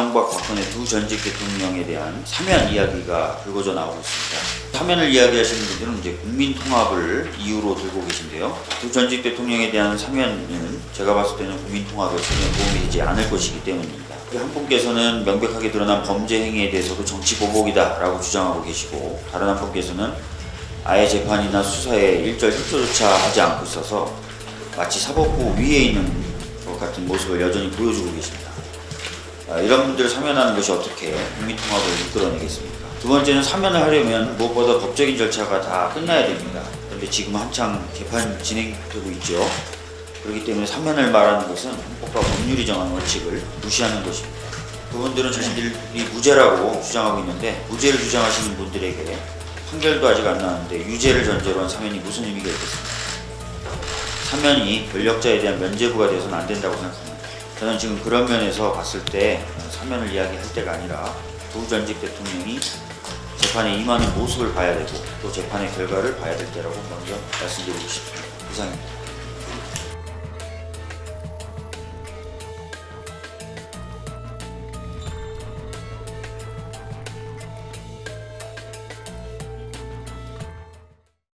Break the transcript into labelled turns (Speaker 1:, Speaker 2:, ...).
Speaker 1: 이명박 박근혜 두 전직 대통령에 대한 사면 이야기가 불거져 나오고 있습니다. 사면을 이야기하시는 분들은 이제 국민 통합을 이유로 들고 계신데요. 두 전직 대통령에 대한 사면은 제가 봤을 때는 국민 통합에 전혀 도움이 되지 않을 것이기 때문입니다. 한 분께서는 명백하게 드러난 범죄 행위에 대해서도 정치 보복이다라고 주장하고 계시고 다른 한 분께서는 아예 재판이나 수사에 일절 협조조차 하지 않고 있어서 마치 사법부 위에 있는 것 같은 모습을 여전히 보여주고 계십니다. 아, 이런 분들을 사면하는 것이 어떻게 국민통합을 이끌어내겠습니까? 두 번째는 사면을 하려면 무엇보다 법적인 절차가 다 끝나야 됩니다. 그런데 지금 한창 재판 진행되고 있죠. 그렇기 때문에 사면을 말하는 것은 헌법과 법률이 정한 원칙을 무시하는 것입니다. 그분들은 자신들이 무죄라고 주장하고 있는데 무죄를 주장하시는 분들에게 판결도 아직 안 나왔는데 유죄를 전제로 한 사면이 무슨 의미가 있겠습니까? 사면이 권력자에 대한 면죄부가 되어서는 안 된다고 생각합니다. 저는 지금 그런 면에서 봤을 때 사면을 이야기할 때가 아니라 두 전직 대통령이 재판에 임하는 모습을 봐야 되고 또 재판의 결과를 봐야 될 때라고 먼저 말씀드리고 싶습니다. 이상입니다.